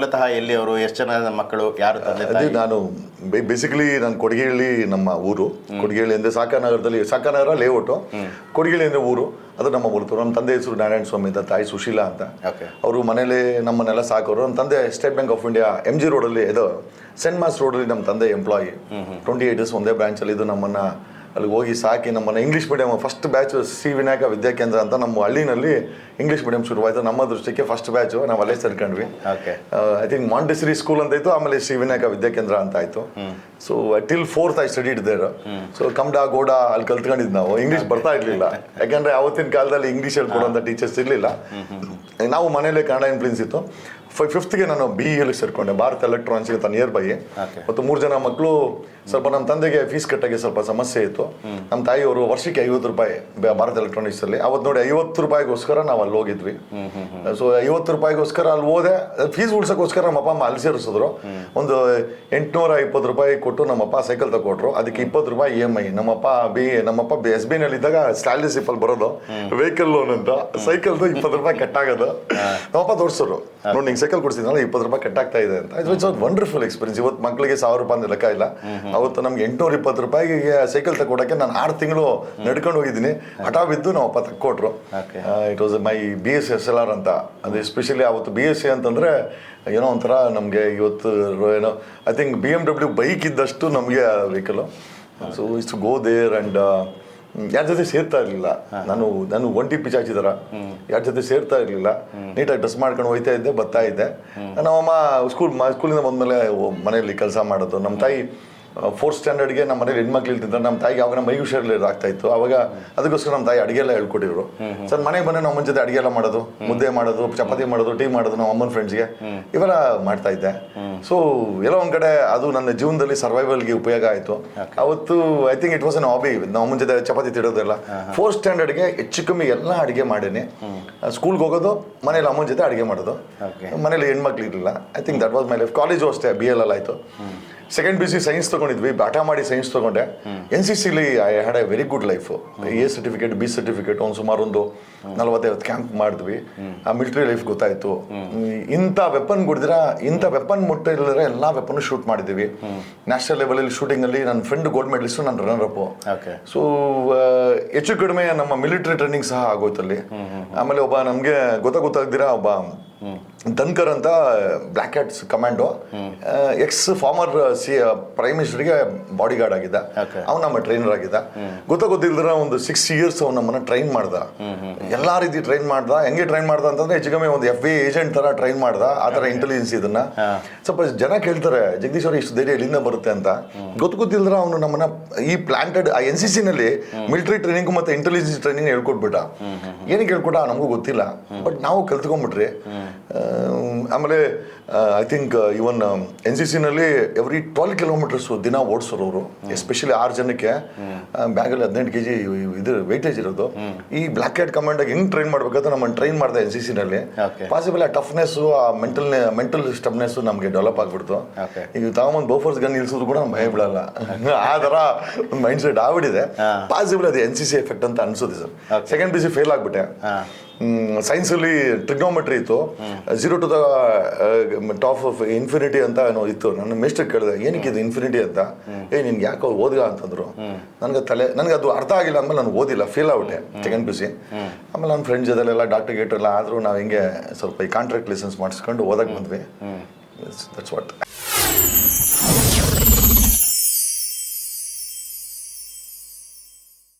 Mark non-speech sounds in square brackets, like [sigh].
ಮೂಲತಃ ಎಲ್ಲಿಯವರು ಎಷ್ಟು ಜನ ಮಕ್ಕಳು ಯಾರು ತಂದೆ ಅದೇ ತಾಯಿ? ನಾನು ಬೇಸಿಕಲಿ ನಾನು ಕೊಡಗಿಹಳ್ಳಿ ನಮ್ಮ ಊರು. ಕೊಡಗಿಹಳ್ಳಿ ಅಂದರೆ ಸಾಕಾನಗರದಲ್ಲಿ ಸಾಕಾನಗರ ಲೇಔಟು ಕೊಡಗಿಹಳ್ಳಿ ಅಂದರೆ ಊರು. ಅದು ನಮ್ಮ ಊರು. ನಮ್ಮ ತಂದೆ ಹೆಸರು ನಾರಾಯಣ ಸ್ವಾಮಿ ಅಂತ ತಾಯಿ ಸುಶೀಲಾ ಅಂತ. ಅವರು ಮನೇಲಿ ನಮ್ಮನ್ನೆಲ್ಲ ಸಾಕೋರು. ನಮ್ಮ ತಂದೆ State Bank of India M G ರೋಡಲ್ಲಿ ಇದು ಸೆಂಟ್ ಮಾಸ್ ರೋಡಲ್ಲಿ ನಮ್ಮ ತಂದೆ ಎಂಪ್ಲಾಯಿ ಟ್ವೆಂಟಿ ಏಟ್ ಇಯರ್ಸ್ ಒಂದೇ ಬ್ರಾಂಚಲ್ಲಿ ಇದು ನಮ್ಮನ್ನು ಅಲ್ಲಿಗೆ ಹೋಗಿ ಸಾಕಿ ನಮ್ಮನ್ನು English medium first batch C Vinayaka Vidyakendra ಅಂತ ನಮ್ಮ ಹಳ್ಳಿನಲ್ಲಿ ಇಂಗ್ಲೀಷ್ ಮೀಡಿಯಂ ಶುರುವಾಯಿತು. ನಮ್ಮ ದೃಷ್ಟಿಗೆ ಫಸ್ಟ್ ಬ್ಯಾಚು ನಾವು ಅಲ್ಲೇ ಸೇರ್ಕೊಂಡ್ವಿ. Okay I think Montessori school ಅಂತ ಇತ್ತು ಆಮೇಲೆ ಶ್ರೀ ವಿನಾಯಕ ವಿದ್ಯಾಕೇಂದ್ರ ಅಂತ ಆಯಿತು. So till fourth I studied there so ಕಮ್ಡ ಗೋಡಾ ಅಲ್ಲಿ ಕಲ್ತ್ಕೊಂಡಿದ್ದು ನಾವು. ಇಂಗ್ಲೀಷ್ ಬರ್ತಾ ಇರಲಿಲ್ಲ. ಯಾಕಂದ್ರೆ ಅವತ್ತಿನ ಕಾಲದಲ್ಲಿ ಇಂಗ್ಲೀಷ್ ಹೇಳ್ಕೊಡೋಂಥ ಟೀಚರ್ಸ್ ಇರಲಿಲ್ಲ. ನಾವು ಮನೆಯಲ್ಲೇ ಕನ್ನಡ ಇನ್ಫ್ಲುಯೆನ್ಸ್ ಇತ್ತು. ಫಿಫ್ತ್ಗೆ ನಾನು ಬಿ ಎಲ್ಲಿ ಸೇರಿಕೊಂಡೆ. ಭಾರತ ಎಲೆಕ್ಟ್ರಾನಿಕ್ಸ್ ತನ್ನ ನಿಯರ್ ಬೈ ಮತ್ತು ಮೂರು ಜನ ಮಕ್ಕಳು ಸ್ವಲ್ಪ ನಮ್ಮ ತಂದೆಗೆ ಫೀಸ್ ಕಟ್ಟಾಗೆ ಸ್ವಲ್ಪ ಸಮಸ್ಯೆ ಇತ್ತು. ನಮ್ಮ ತಾಯಿಯವರು ವರ್ಷಕ್ಕೆ ಐವತ್ತು ರೂಪಾಯಿ ಭಾರತ ಎಲೆಕ್ಟ್ರಾನಿಕ್ಸ್ ಅಲ್ಲಿ. ಅವತ್ತು ನೋಡಿ ಐವತ್ತು ರೂಪಾಯಿಗೋಸ್ಕರ ನಾವು ಅಲ್ಲಿ ಹೋಗಿದ್ವಿ. ಸೊ ಐವತ್ತು ರೂಪಾಯಿಗೋಸ್ಕರ ಅಲ್ಲಿ ಹೋದೆ. ಫೀಸ್ ಉಳ್ಸೋಕ್ಕೋಸ್ಕರ ನಮ್ಮ ಅಪ್ಪ ಅಮ್ಮ ಅಲ್ಲಿ ಸೇರಿಸಿದ್ರು. ಒಂದು ಎಂಟುನೂರ ಇಪ್ಪತ್ತು ರೂಪಾಯಿ ಕೊಟ್ಟು ನಮ್ಮಪ್ಪ ಸೈಕಲ್ ತಗೊಟ್ರು ಅದಕ್ಕೆ ಇಪ್ಪತ್ತು ರೂಪಾಯಿ ಇ ಎಂ ಐ ನಮ್ಮಪ್ಪ ಬಿ ನಮ್ಮಪ್ಪ ಬಿ ಎಸ್ ಬಿ ನಲ್ಲಿ ಇದ್ದಾಗ ಸ್ಯಾಲರಿ ಅಲ್ಲಿ ಬರೋದು. ವೆಹಿಕಲ್ ಲೋನ್ ಅಂತ. ಸೈಕಲ್ದು ಇಪ್ಪತ್ತು ರೂಪಾಯಿ ಕಟ್ಟಾಗೋದು. ನಮ್ಮಪ್ಪ ತೋರಿಸೋರು ನೋಡಿ ಸೈಕಲ್ ಕೊಡ್ಸಿದ್ನಲ್ಲ ಇಪ್ಪತ್ತು ರೂಪಾಯಿ ಕಟ್ಟಾಗ್ತಾ ಇದೆ ಅಂತ. ಇಟ್ಸ್ ವಂಡರ್ಫುಲ್ ಎಕ್ಸ್ಪೀರಿಯನ್ಸ್ ಇವತ್ತು ಮಕ್ಕಳಿಗೆ ಸಾವಿರ ರೂಪಾಯಿ ಅಂದ್ರೆ ಲೆಕ್ಕ ಇಲ್ಲ. ಅವತ್ತು ನಮ್ಗೆ ಎಂಟುನೂರ ಇಪ್ಪತ್ತು ರೂಪಾಯಿಗೆ ಸೈಕಲ್ ತಗೊಡಕ್ಕೆ ನಾನು ಆರು ತಿಂಗಳು ನಡ್ಕೊಂಡು ಹೋಗಿದ್ದೀನಿ. ಹಠ ಬಿದ್ದು ನಾವು ಅಪ್ಪ ತಕ್ಕೊಟ್ರು. It was my B S S L R ಅಂತ. ಅದು ಎಸ್ಪೆಷಲಿ ಅವತ್ತು ಬಿ ಎಸ್ ಸಿ ಅಂತಂದ್ರೆ ಏನೋ ಒಂಥರ ನಮಗೆ ಇವತ್ತು ಏನೋ I think B M W bike ಇದ್ದಷ್ಟು ನಮಗೆ ವೆಹಿಕಲ್ ಸೊ ಇಷ್ಟು ಗೋ ದೇರ್ ಆ್ಯಂಡ್ ಯಾರ ಜೊತೆ ಸೇರ್ತಾ ಇರಲಿಲ್ಲ. ನಾನು ನಾನು ಒಂಟಿ ಪಿಚಾಚಿ ಥರ ಯಾರ ಜೊತೆ ಸೇರ್ತಾ ಇರಲಿಲ್ಲ. ನೀಟಾಗಿ ಡ್ರೆಸ್ ಮಾಡ್ಕೊಂಡು ಹೋಯ್ತಾ ಇದ್ದೆ ಬರ್ತಾ ಇದ್ದೆ. ನಮ್ಮಮ್ಮ ಸ್ಕೂಲ್ ಸ್ಕೂಲಿಂದ ಬಂದಮೇಲೆ ಮನೆಯಲ್ಲಿ ಕೆಲಸ ಮಾಡೋದು. ನಮ್ಮ ತಾಯಿ ಫೋರ್ತ್ ಸ್ಟ್ಯಾಂಡರ್ಡ್ಗೆ ನಮ್ಮ ಮನೇಲಿ ಹೆಣ್ಮಕ್ಳು ಇಲ್ತಿದ್ರು ನಮ್ಮ ತಾಯಿಗೆ ಅವಾಗ ಮೈ ಹುಷಾರಿಲ್ಲ ಆಗ್ತಾ ಇತ್ತು. ಅವಾಗ ಅದಕ್ಕೋಸ್ಕರ ನಮ್ಮ ತಾಯಿ ಅಡುಗೆ ಎಲ್ಲ ಹೇಳ್ಕೊಟ್ಟಿದ್ರು ಸರ್ ಮನೆಗೆ ಬಂದರೆ ನಮ್ಮ ಮುಂಚೆ ಅಡುಗೆ ಎಲ್ಲ ಮಾಡೋದು ಮುದ್ದೆ ಮಾಡೋದು ಚಪಾತಿ ಮಾಡೋದು ಟೀ ಮಾಡೋದು ನಮ್ಮ ಅಮ್ಮನ ಫ್ರೆಂಡ್ಸ್ಗೆ ಇವೆಲ್ಲ ಮಾಡ್ತಾ ಇದ್ದೆ. ಸೊ ಎಲ್ಲ ಒಂದು ಕಡೆ ಅದು ನನ್ನ ಜೀವನದಲ್ಲಿ ಸರ್ವೈವಲ್ಗೆ ಉಪಯೋಗ ಆಯಿತು. ಅವತ್ತು I think it was an hobby ನಮ್ಮ ಮುಂಚೆ ಚಪಾತಿ ತಿಡೋದೆಲ್ಲ ಫೋರ್ತ್ ಸ್ಟ್ಯಾಂಡರ್ಡ್ಗೆ ಹೆಚ್ಚು ಕಮ್ಮಿ ಎಲ್ಲ ಅಡುಗೆ ಮಾಡೀನಿ. ಸ್ಕೂಲ್ಗೆ ಹೋಗೋದು ಮನೇಲಿ ಅಮ್ಮನ ಜೊತೆ ಅಡುಗೆ ಮಾಡೋದು. ಮನೇಲಿ ಹೆಣ್ಮಕ್ಳು ಇರಲಿಲ್ಲ. I think that was my life college ಅಷ್ಟೇ ಬಿ ಎಲ್ ಎಲ್ ಆಯಿತು. ಸೆಕೆಂಡ್ ಬಿ ಸಿ ಸೈನ್ಸ್ ತೊಗೊಂಡಿದ್ವಿ ಬಾಟ ಮಾಡಿ ಸೈನ್ಸ್ ತೊಗೊಂಡೆ. N C ಸಿಲಿ I had a very good life A certificate B certificate ಒಂದು ಸುಮಾರು ಒಂದು ನಲವತ್ತೈವತ್ತು ಕ್ಯಾಂಪ್ ಮಾಡಿದ್ವಿ. ಆ ಮಿಲಿಟರಿ ಲೈಫ್ ಗೊತ್ತಾಯ್ತು. ಇಂಥ ವೆಪನ್ ಗುಡಿದ್ರೆ ಇಂಥ ವೆಪನ್ ಮುಟ್ಟಿಲ್ಲದ್ರೆ ಎಲ್ಲ ವೆಪನ್ ಶೂಟ್ ಮಾಡಿದ್ವಿ ನ್ಯಾಷನಲ್ ಲೆವೆಲಲ್ಲಿ ಶೂಟಿಂಗಲ್ಲಿ ನನ್ನ ಫ್ರೆಂಡ್ ಗೋಲ್ಡ್ ಮೆಡಲಿಸ್ಟು ನನ್ನ ರನ್ನರ್ ಅಪ್ ಓಕೆ ಸೊ ಹೆಚ್ಚು ಕಡಿಮೆ ನಮ್ಮ ಮಿಲಿಟರಿ ಟ್ರೈನಿಂಗ್ ಸಹ ಆಗೋಯ್ತಲ್ಲಿ ಆಮೇಲೆ ಒಬ್ಬ ನಮಗೆ ಗೊತ್ತಾ ಗೊತ್ತಾಗ್ದಿರಾ ಒಬ್ಬ ಧನ್ಕರ್ ಅಂತ black hats commando ex former C prime ಮಿನಿಸ್ಟರ್ಗೆ bodyguard ಆಗಿದ್ದ. ಅವ್ನು ನಮ್ಮ ಟ್ರೈನರ್ ಆಗಿದ್ದ. ಗೊತ್ತ ಗೊತ್ತಿಲ್ದ್ರ ಒಂದು ಸಿಕ್ಸ್ ಇಯರ್ಸ್ ಅವ್ನು ನಮ್ಮನ್ನ ಟ್ರೈನ್ ಮಾಡ್ದ. ಎಲ್ಲಾ ರೀತಿ ಟ್ರೈನ್ ಮಾಡ್ದ. ಹೆಂಗೆ ಟ್ರೈನ್ ಮಾಡ್ದ ಅಂತಂದ್ರೆ ಹೆಚ್ಚು ಕಮ್ಮಿ ಒಂದು ಎಫ್ ಬಿ ಏಜೆಂಟ್ ತರ ಟ್ರೈನ್ ಮಾಡ್ದ. ಆ ತರ ಇಂಟೆಲಿಜೆನ್ಸ್ ಇದನ್ನ. ಸ್ವಲ್ಪ ಜನ ಕೇಳ್ತಾರೆ ಜಗದೀಶ್ ಅವ್ರು ಇಷ್ಟು ಧೈರ್ಯ ಎಲ್ಲಿಂದ ಬರುತ್ತೆ ಅಂತ? ಗೊತ್ತು ಗೊತ್ತಿಲ್ದ್ರ ಅವನು ನಮ್ಮನ್ನ ಈ ಪ್ಲಾಂಟೆಡ್ ಆ ಎನ್ ಸಿ ನಲ್ಲಿ ಮಿಲಿಟರಿ ಟ್ರೈನಿಂಗ್ ಮತ್ತೆ ಇಂಟೆಲಿಜೆನ್ಸ್ ಟ್ರೈನಿಂಗ್ ಹೇಳ್ಕೊಟ್ಬಿಟ್ಟ. ಏನಕ್ಕೆ ಹೇಳ್ಕೊಟ್ಟ ನಮಗೂ ಗೊತ್ತಿಲ್ಲ. ಬಟ್ ನಾವು ಕಲ್ತ್ಕೊಂಡ್ಬಿಟ್ರಿ ಆಮೇಲೆ I think even N C ಸಿನಲ್ಲಿ every twelve kilometres ದಿನ ಓಡಿಸೋರು ಅವರು. ಎಸ್ಪೆಷಲಿ ಆರು ಜನಕ್ಕೆ ಬ್ಯಾಗಲ್ಲಿ ಹದಿನೆಂಟು ಕೆ ಜಿ ಇದು ವೆಯ್ಟೇಜ್ ಇರೋದು. ಈ ಬ್ಲಾಕ್ ಹೆಡ್ ಕಮಾಂಡಾಗಿ ಹೆಂಗ್ ಟ್ರೈನ್ ಮಾಡ್ಬೇಕಂತ ನಮ್ಮನ್ನು ಟ್ರೈನ್ ಮಾಡಿದೆ ಎನ್ ಸಿ ಸಿನಲ್ಲಿ. ಪಾಸಿಬಲ್ ಆ ಟಫ್ನೆಸ್ಸು ಆ ಮೆಂಟಲ್ ಮೆಂಟಲ್ ಸ್ಟಬ್ನೆಸ್ಸು ನಮಗೆ ಡೆವಲಪ್ ಆಗ್ಬಿಡ್ತು. ಈಗ ತಗೊಂಬಂದು ಬೋಫರ್ಸ್ ಗನ್ ನಿಲ್ಸಿದ್ರು ಕೂಡ ನಮ್ಗೆ ಭಯ ಬಿಡಲ್ಲ [laughs] ಆ ಥರ ಒಂದು ಮೈಂಡ್ ಸೆಟ್ ಆಗ್ಬಿಟ್ಟಿದೆ. ಪಾಸಿಬಲ್ ಅದು ಎನ್ ಸಿ ಸಿ ಎಫೆಕ್ಟ್ ಅಂತ ಅನ್ಸುತ್ತೆ sir. Second P C fail ಆಗ್ಬಿಟ್ಟೆ. ಸೈನ್ಸಲ್ಲಿ ಟ್ರಿಗ್ನೋಮೆಟ್ರಿ ಇತ್ತು. Zero to the top of infinity ಅಂತ ಏನೋ ಇತ್ತು. ನನ್ನ ಮಿಸ್ಟರ್ ಕೇಳಿದೆ ಏನಕ್ಕೆ ಇದು ಇನ್ಫಿನಿಟಿ ಅಂತ? ಏ ನಿನ್ಗೆ ಯಾಕೆ ಓದ್ಗ? ಅಂತಂದ್ರು. ನನಗೆ ತಲೆ ನನಗೆ ಅದು ಅರ್ಥ ಆಗಿಲ್ಲ. ಅಂದ್ಮೇಲೆ ನಾನು ಓದಿಲ್ಲ ಫೀಲ್ ಆಗ್ಬಿಟ್ಟೆ ಸೆಕೆಂಡ್ ಪಿ ಸಿ ಆಮೇಲೆ ನನ್ನ ಫ್ರೆಂಡ್ಸ್ ಜೊತೆಲೆಲ್ಲ ಡಾಕ್ಟರ್ ಗೇಟ್ ಎಲ್ಲ ಆದರೂ ನಾವು ಹಿಂಗೆ ಸ್ವಲ್ಪ ಈ ಕಾಂಟ್ರಾಕ್ಟ್ ಲೈಸೆನ್ಸ್ ಮಾಡಿಸ್ಕೊಂಡು ಓದಕ್ಕೆ ಬಂದ್ವಿ. That's what